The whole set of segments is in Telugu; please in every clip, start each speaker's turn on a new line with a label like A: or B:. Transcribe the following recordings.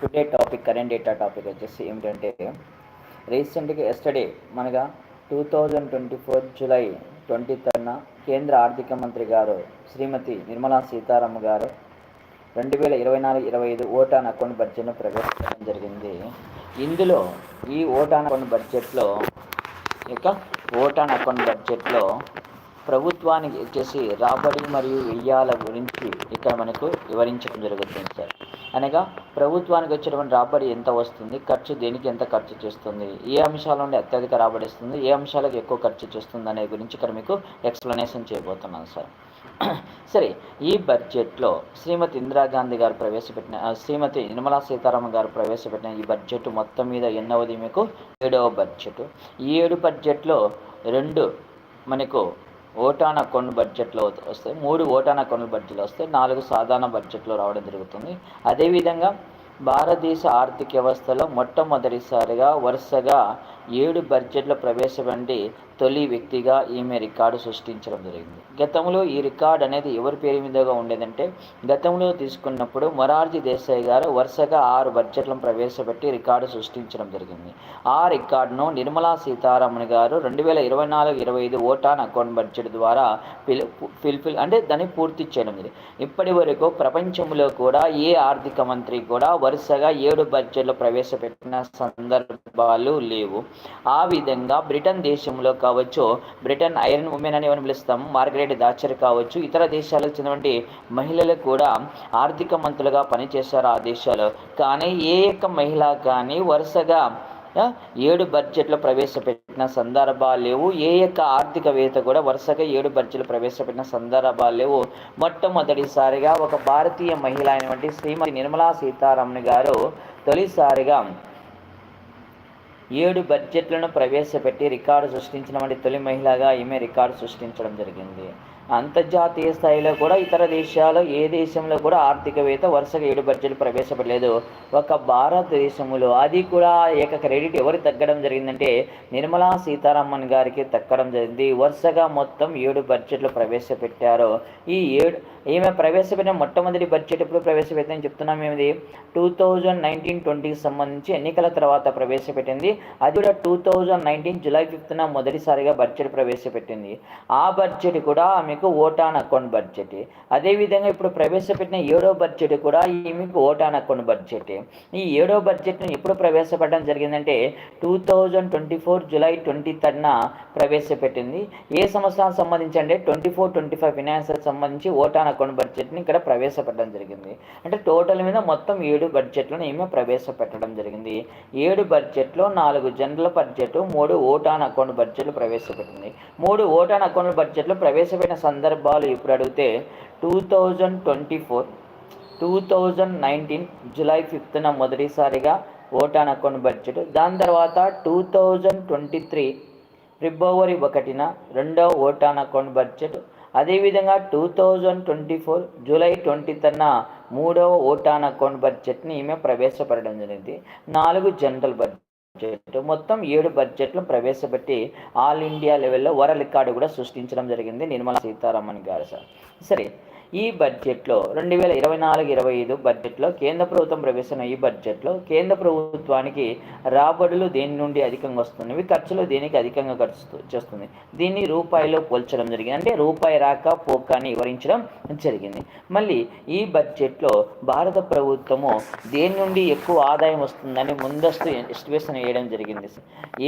A: Today topic current data topic వచ్చేసి ఏమిటంటే రీసెంట్గా yesterday మనగా two thousand twenty four July twenty థర్డ్న కేంద్ర ఆర్థిక మంత్రి గారు శ్రీమతి నిర్మలా సీతారామన్ గారు రెండు వేల ఇరవై నాలుగు ఇరవై ఐదు ఓటాన్ అకౌంట్ బడ్జెట్ను ప్రవేశపెట్టడం జరిగింది. ఇందులో ఈ ఓటాన్ అకౌంట్ బడ్జెట్లో ఇక ఓటాన్ అకౌంట్ బడ్జెట్లో ప్రభుత్వానికి వచ్చేసి రాబడి మరియు వ్యయాల గురించి ఇక్కడ మనకు వివరించడం జరుగుతుంది సార్. అనగా ప్రభుత్వానికి వచ్చేటువంటి రాబడి ఎంత వస్తుంది? ఖర్చు దేనికి ఎంత ఖర్చు చేస్తుంది? ఏ అంశాల నుండి అత్యధిక రాబడి ఇస్తుంది ఏ అంశాలకు ఎక్కువ ఖర్చు చేస్తుంది? అనే గురించి ఇక్కడ మీకు ఎక్స్ప్లెనేషన్ చేయబోతున్నాను సార్ సరే ఈ బడ్జెట్లో శ్రీమతి ఇందిరాగాంధీ గారు ప్రవేశపెట్టిన శ్రీమతి నిర్మలా సీతారామన్ గారు ప్రవేశపెట్టిన ఈ బడ్జెట్ మొత్తం మీద ఎన్నవది మీకు? ఏడవ బడ్జెట్ ఈ ఏడు బడ్జెట్లో రెండు మనకు ఓటాన్ అకౌంట్ బడ్జెట్లో వస్తాయి. మూడు ఓటాన్ అకౌంట్ బడ్జెట్లో వస్తాయి. నాలుగు సాధారణ బడ్జెట్లో రావడం జరుగుతుంది. అదేవిధంగా భారతదేశ ఆర్థిక వ్యవస్థలో మొట్టమొదటిసారిగా వరుసగా ఏడు బడ్జెట్ల ప్రవేశపెట్టి తొలి వ్యక్తిగా ఈమె రికార్డు సృష్టించడం జరిగింది. గతంలో ఈ రికార్డు అనేది ఎవరి పేరు మీదుగా ఉండేదంటే గతంలో తీసుకున్నప్పుడు మొరార్జీ దేశాయ్ గారు వరుసగా ఆరు బడ్జెట్లను ప్రవేశపెట్టి రికార్డు సృష్టించడం జరిగింది. ఆ రికార్డును నిర్మలా సీతారామన్ గారు రెండు వేల ఇరవై నాలుగు ఇరవై ఐదు ఓటాన్ అకౌంట్ బడ్జెట్ ద్వారా ఫిల్ ఫిల్ఫిల్ అంటే దాన్ని పూర్తి చేయడం జరిగింది. ఇప్పటి వరకు ప్రపంచంలో కూడా ఏ ఆర్థిక మంత్రి కూడా వరుసగా ఏడు బడ్జెట్లు ప్రవేశపెట్టిన సందర్భాలు లేవు. ఆ విధంగా బ్రిటన్ దేశంలో కావచ్చు బ్రిటన్ ఐరన్ ఉమెన్ అని ఎవరిని పిలుస్తాం మార్గరెట్ దాచర్ కావచ్చు ఇతర దేశాలకు చెందినటువంటి మహిళలు కూడా ఆర్థిక మంత్రులుగా పనిచేశారు ఆ దేశాలు కానీ ఏ యొక్క మహిళ కానీ వరుసగా ఏడు బడ్జెట్లు ప్రవేశపెట్టిన సందర్భాలు లేవు. ఏ యొక్క ఆర్థికవేత్త కూడా వరుసగా ఏడు బడ్జెట్లు ప్రవేశపెట్టిన సందర్భాలు లేవు. మొట్టమొదటిసారిగా ఒక భారతీయ మహిళ అయినటువంటి శ్రీమతి నిర్మలా సీతారామన్ గారు తొలిసారిగా ఏడు బడ్జెట్లను ప్రవేశపెట్టి రికార్డు సృష్టించిన వంటి తొలి మహిళగా ఈమె రికార్డు సృష్టించడం జరిగింది. అంతర్జాతీయ స్థాయిలో కూడా ఇతర దేశాలు ఏ దేశంలో కూడా ఆర్థికవేత్త వరుసగా ఏడు బడ్జెట్లు ప్రవేశపెట్టలేదు ఒక భారతదేశంలో అది కూడా ఏక క్రెడిట్ ఎవరు తగ్గడం జరిగిందంటే నిర్మలా సీతారామన్ గారికి తగ్గడం జరిగింది. వరుసగా మొత్తం ఏడు బడ్జెట్లు ప్రవేశపెట్టారు. ఈ ఏడు ఈమె ప్రవేశపెట్టిన మొట్టమొదటి బడ్జెట్ ఎప్పుడు ప్రవేశపెట్టిందని చెప్తున్నాం ఏమిది టూ థౌజండ్ నైన్టీన్ ట్వంటీకి సంబంధించి ఎన్నికల తర్వాత ప్రవేశపెట్టింది. అది కూడా టూ థౌజండ్ నైన్టీన్ జూలై ఫిఫ్త్న మొదటిసారిగా బడ్జెట్ ప్రవేశపెట్టింది. ఆ బడ్జెట్ కూడా ఆమె మీకు ఓటాన్ అకౌంట్ బడ్జెట్. అదేవిధంగా ఇప్పుడు ప్రవేశపెట్టిన ఏడో బడ్జెట్ కూడా ఈమెకు ఓటాన్ అకౌంట్ బడ్జెట్. ఈ ఏడో బడ్జెట్ను ఎప్పుడు ప్రవేశపెట్టడం జరిగిందంటే two thousand twenty four July twenty థర్డ్న ప్రవేశపెట్టింది. ఏ సంవత్సరానికి సంబంధించి అంటే twenty four twenty five financial సంబంధించి ఓటాన్ అకౌంట్ బడ్జెట్ని ఇక్కడ ప్రవేశపెట్టడం జరిగింది. అంటే టోటల్ మీద మొత్తం ఏడు బడ్జెట్లను ఈమె ప్రవేశపెట్టడం జరిగింది. ఏడు బడ్జెట్లో నాలుగు జనరల్ బడ్జెట్ మూడు ఓటాన్ అకౌంట్ బడ్జెట్లు ప్రవేశపెట్టింది. మూడు ఓటాన్ అకౌంట్ బడ్జెట్లు ప్రవేశపెట్టిన సందర్భాలు ఇప్పుడు అడిగితే two thousand twenty four two thousand nineteen July ఫిఫ్త్న మొదటిసారిగా ఓటాన్ అకౌంట్ బడ్జెట్. దాని తర్వాత two thousand twenty three February ఒకటిన రెండవ ఓటాన్ అకౌంట్ బడ్జెట్. అదేవిధంగా two thousand twenty four July twenty తన మూడవ ఓటాన్ అకౌంట్ బడ్జెట్ని ఈమె ప్రవేశపెట్టడం జరిగింది. నాలుగు జనరల్ బడ్జెట్. మొత్తం ఏడు బడ్జెట్లు ప్రవేశపెట్టి ఆల్ ఇండియా లెవెల్లో వర రికార్డు కూడా సృష్టించడం జరిగింది నిర్మలా సీతారామన్ గారు సార్. సరే ఈ బడ్జెట్లో రెండు వేల ఇరవై నాలుగు ఇరవై ఐదు బడ్జెట్లో కేంద్ర ప్రభుత్వం ప్రవేశం ఈ బడ్జెట్లో కేంద్ర ప్రభుత్వానికి రాబడులు దేని నుండి అధికంగా వస్తున్నవి ఖర్చులు దేనికి అధికంగా ఖర్చు చేస్తుంది? దీన్ని రూపాయిలో పోల్చడం జరిగింది. అంటే రూపాయి రాక పోక అని వివరించడం జరిగింది. మళ్ళీ ఈ బడ్జెట్లో భారత ప్రభుత్వము దేని నుండి ఎక్కువ ఆదాయం వస్తుందని ముందస్తు ఎస్టిమేషన్ వేయడం జరిగింది.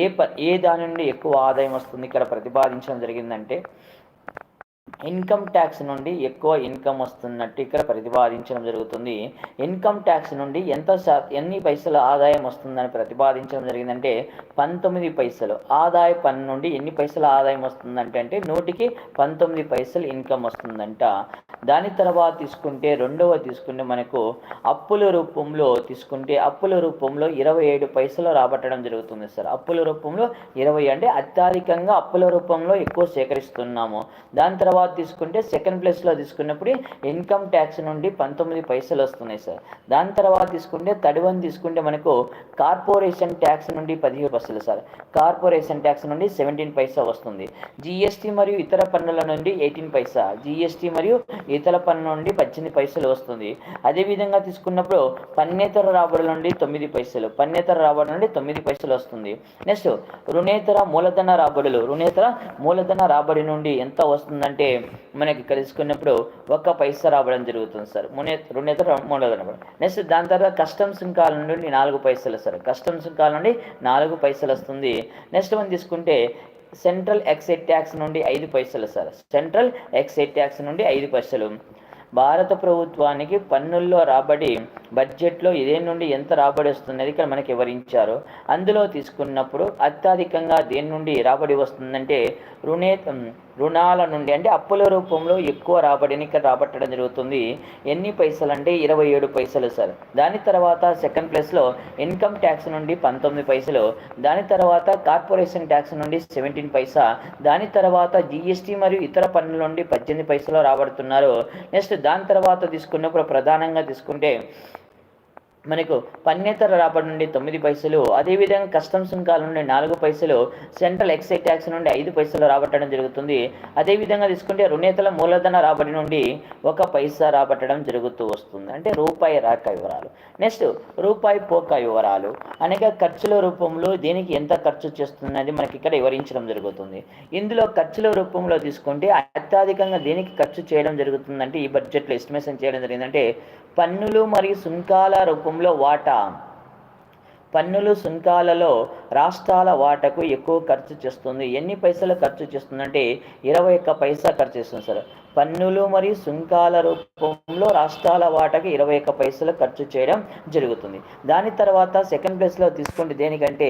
A: ఏ ప ఏ దాని నుండి ఎక్కువ ఆదాయం వస్తుంది ఇక్కడ ప్రతిపాదించడం జరిగిందంటే ఇన్కమ్ ట్యాక్స్ నుండి ఎక్కువ ఇన్కమ్ వస్తున్నట్టు ఇక్కడ ప్రతిపాదించడం జరుగుతుంది. ఇన్కమ్ ట్యాక్స్ నుండి ఎంత శా ఎన్ని పైసల ఆదాయం వస్తుందని ప్రతిపాదించడం జరిగిందంటే పంతొమ్మిది పైసలు. ఆదాయ పన్ను నుండి ఎన్ని పైసల ఆదాయం వస్తుందంటే అంటే నూటికి పంతొమ్మిది పైసలు ఇన్కమ్ వస్తుందంట. దాని తర్వాత తీసుకుంటే రెండవ తీసుకుంటే మనకు అప్పుల రూపంలో తీసుకుంటే అప్పుల రూపంలో ఇరవై ఏడు పైసలు రాబట్టడం జరుగుతుంది సార్. అప్పుల రూపంలో ఇరవై అంటే అత్యధికంగా అప్పుల రూపంలో ఎక్కువ సేకరిస్తున్నాము. దాని తర్వాత తీసుకుంటే సెకండ్ ప్లేస్లో తీసుకున్నప్పుడు ఇన్కమ్ ట్యాక్స్ నుండి పంతొమ్మిది పైసలు వస్తున్నాయి సార్. దాని తర్వాత తీసుకుంటే థర్డ్ వన్ తీసుకుంటే మనకు కార్పొరేషన్ ట్యాక్స్ నుండి పదిహేడు పైసలు సార్. కార్పొరేషన్ ట్యాక్స్ నుండి సెవెంటీన్ పైసా వస్తుంది. జిఎస్టీ మరియు ఇతర పన్నుల నుండి ఎయిటీన్ పైసా. జిఎస్టీ మరియు ఇతర పన్ను నుండి పద్దెనిమిది పైసలు వస్తుంది. అదేవిధంగా తీసుకున్నప్పుడు పన్నేతర రాబడుల నుండి తొమ్మిది పైసలు పన్నేతర రాబడి నుండి తొమ్మిది పైసలు వస్తుంది. నెక్స్ట్ రుణేతర మూలధన రాబడులు. రుణేతర మూలధన రాబడి నుండి ఎంత వస్తుందంటే మనకి కలుసుకున్నప్పుడు ఒక్క పైసా రావడం జరుగుతుంది సార్. మునే రుణేతర మూడోది అనమాట నెక్స్ట్ దాని తర్వాత కస్టమ్స్ సుంకాల నుండి నాలుగు పైసలు సార్. కస్టమ్స్ సుంకాల నుండి నాలుగు పైసలు వస్తుంది. నెక్స్ట్ మనం తీసుకుంటే సెంట్రల్ ఎక్సైజ్ ట్యాక్స్ నుండి ఐదు పైసలు సార్. సెంట్రల్ ఎక్సైజ్ ట్యాక్స్ నుండి ఐదు పైసలు. భారత ప్రభుత్వానికి పన్నుల్లో రాబడి బడ్జెట్లో ఇదే నుండి ఎంత రాబడి వస్తున్నది ఇక్కడ మనకి వివరించారు అందులో తీసుకున్నప్పుడు అత్యధికంగా దేని నుండి రాబడి వస్తుందంటే రుణే రుణాల నుండి అంటే అప్పుల రూపంలో ఎక్కువ రాబడిని ఇక్కడ రాబట్టడం జరుగుతుంది. ఎన్ని పైసలు అంటే ఇరవై ఏడు పైసలు సార్. దాని తర్వాత సెకండ్ ప్లేస్లో ఇన్కమ్ ట్యాక్స్ నుండి పంతొమ్మిది పైసలు దాని తర్వాత కార్పొరేషన్ ట్యాక్స్ నుండి సెవెంటీన్ పైసా దాని తర్వాత జిఎస్టీ మరియు ఇతర పన్నుల నుండి పద్దెనిమిది పైసలు రాబడుతున్నారు. నెక్స్ట్ దాని తర్వాత తీసుకున్నప్పుడు ప్రధానంగా తీసుకుంటే మనకు పన్నేతర రాబడి నుండి తొమ్మిది పైసలు అదేవిధంగా కస్టమ్స్ సుంకాల నుండి నాలుగు పైసలు సెంట్రల్ ఎక్సైజ్ ట్యాక్స్ నుండి ఐదు పైసలు రాబట్టడం జరుగుతుంది. అదేవిధంగా తీసుకుంటే రుణేతల మూలధన రాబడి నుండి ఒక పైసా రాబట్టడం జరుగుతూ వస్తుంది. అంటే రూపాయి రాక వివరాలు. నెక్స్ట్ రూపాయి పోక వివరాలు. అనేక ఖర్చుల రూపంలో దీనికి ఎంత ఖర్చు చేస్తున్నది మనకి ఇక్కడ వివరించడం జరుగుతుంది. ఇందులో ఖర్చుల రూపంలో తీసుకుంటే అత్యధికంగా దేనికి ఖర్చు చేయడం జరుగుతుందంటే ఈ బడ్జెట్లో ఎస్టిమేషన్ చేయడం జరిగిందంటే పన్నులు మరియు సుంకాల రూపంలో వాటా? పన్నులు సుంకాలలో రాష్ట్రాల వాటకు ఎక్కువ ఖర్చు చేస్తుంది. ఎన్ని పైసలు ఖర్చు చేస్తుందంటే ఇరవై ఒక్క పైసా ఖర్చు చేస్తుంది సార్. పన్నులు మరియు సుంకాల రూపంలో రాష్ట్రాల వాటకి ఇరవై ఒక్క పైసలు ఖర్చు చేయడం జరుగుతుంది. దాని తర్వాత సెకండ్ ప్లేస్లో తీసుకుంటే దేనికంటే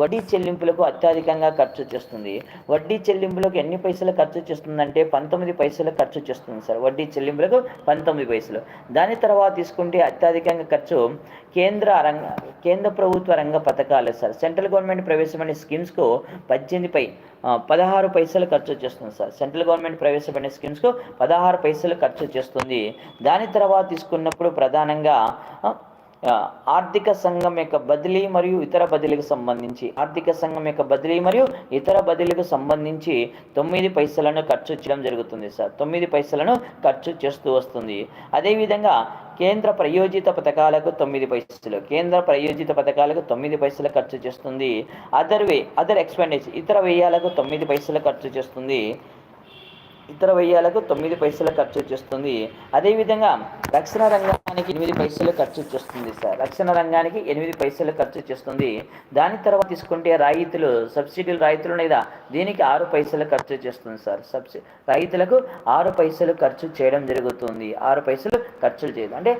A: వడ్డీ చెల్లింపులకు అత్యధికంగా ఖర్చు చేస్తుంది. వడ్డీ చెల్లింపులకు ఎన్ని పైసలు ఖర్చు చేస్తుందంటే పంతొమ్మిది పైసలు ఖర్చు చేస్తుంది సార్. వడ్డీ చెల్లింపులకు పంతొమ్మిది పైసలు. దాని తర్వాత తీసుకుంటే అత్యధికంగా ఖర్చు కేంద్ర రంగ కేంద్ర ప్రభుత్వం రంగ పథకాలు సార్. సెంట్రల్ గవర్నమెంట్ ప్రవేశపెట్టిన స్కీమ్స్కు పద్దెనిమిదిపై పదహారు పైసలు ఖర్చు చేస్తుంది సార్. సెంట్రల్ గవర్నమెంట్ ప్రవేశపెట్టిన స్కీమ్స్కు పదహారు పైసలు ఖర్చు చేస్తుంది. దాని తర్వాత తీసుకున్నప్పుడు ప్రధానంగా ఆర్థిక సంఘం యొక్క బదిలీ మరియు ఇతర బదిలీకి సంబంధించి ఆర్థిక సంఘం యొక్క బదిలీ మరియు ఇతర బదిలీకి సంబంధించి తొమ్మిది పైసలను ఖర్చు చేయడం జరుగుతుంది సార్. తొమ్మిది పైసలను ఖర్చు చేస్తూ వస్తుంది. అదేవిధంగా కేంద్ర ప్రయోజిత పథకాలకు తొమ్మిది పైసలు కేంద్ర ప్రయోజిత పథకాలకు తొమ్మిది పైసలు ఖర్చు చేస్తుంది. అదర్ వే అదర్ ఎక్స్పెండిచర్ ఇతర వ్యయాలకు తొమ్మిది పైసలు ఖర్చు చేస్తుంది. ఇతర వ్యయాలకు తొమ్మిది పైసలు ఖర్చు చేస్తుంది. అదేవిధంగా రక్షణ రంగానికి ఎనిమిది పైసలు ఖర్చు చేస్తుంది సార్. రక్షణ రంగానికి ఎనిమిది పైసలు ఖర్చు చేస్తుంది. దాని తర్వాత తీసుకుంటే రాయితీలు సబ్సిడీలు రాయితీలు లేదా దీనికి ఆరు పైసలు ఖర్చు చేస్తుంది సార్. సబ్సిడీ రైతులకు ఆరు పైసలు ఖర్చు చేయడం జరుగుతుంది. ఆరు పైసలు ఖర్చులు చేయదు అంటే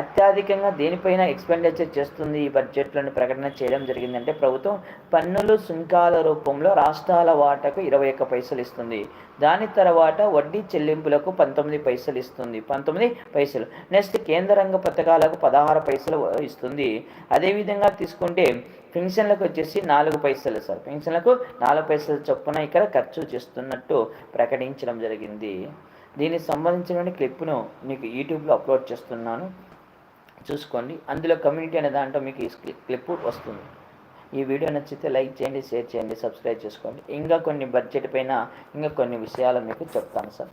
A: అత్యధికంగా దేనిపైన ఎక్స్పెండిచర్ చేస్తుంది? ఈ బడ్జెట్లను ప్రకటన చేయడం జరిగిందంటే ప్రభుత్వం పన్నులు సుంకాల రూపంలో రాష్ట్రాల వాటకు ఇరవై ఒక్క పైసలు ఇస్తుంది. దాని తర్వాత వడ్డీ చెల్లింపులకు పంతొమ్మిది పైసలు ఇస్తుంది. పంతొమ్మిది పైసలు. నెక్స్ట్ కేంద్ర రంగ పథకాలకు పదహారు పైసలు ఇస్తుంది. అదేవిధంగా తీసుకుంటే పెన్షన్లకు వచ్చేసి నాలుగు పైసలు సార్. పెన్షన్లకు నాలుగు పైసలు చొప్పున ఇక్కడ ఖర్చు చేస్తున్నట్టు ప్రకటించడం జరిగింది. దీనికి సంబంధించిన క్లిప్ను మీకు యూట్యూబ్లో అప్లోడ్ చేస్తున్నాను. చూసుకోండి. అందులో కమ్యూనిటీ అనే దాంట్లో మీకు ఈ క్లిప్ వస్తుంది. ఈ వీడియో నచ్చితే లైక్ చేయండి షేర్ చేయండి సబ్స్క్రైబ్ చేసుకోండి. ఇంకా కొన్ని బడ్జెట్ పైన ఇంకా కొన్ని విషయాలు మీకు చెప్తాను సార్.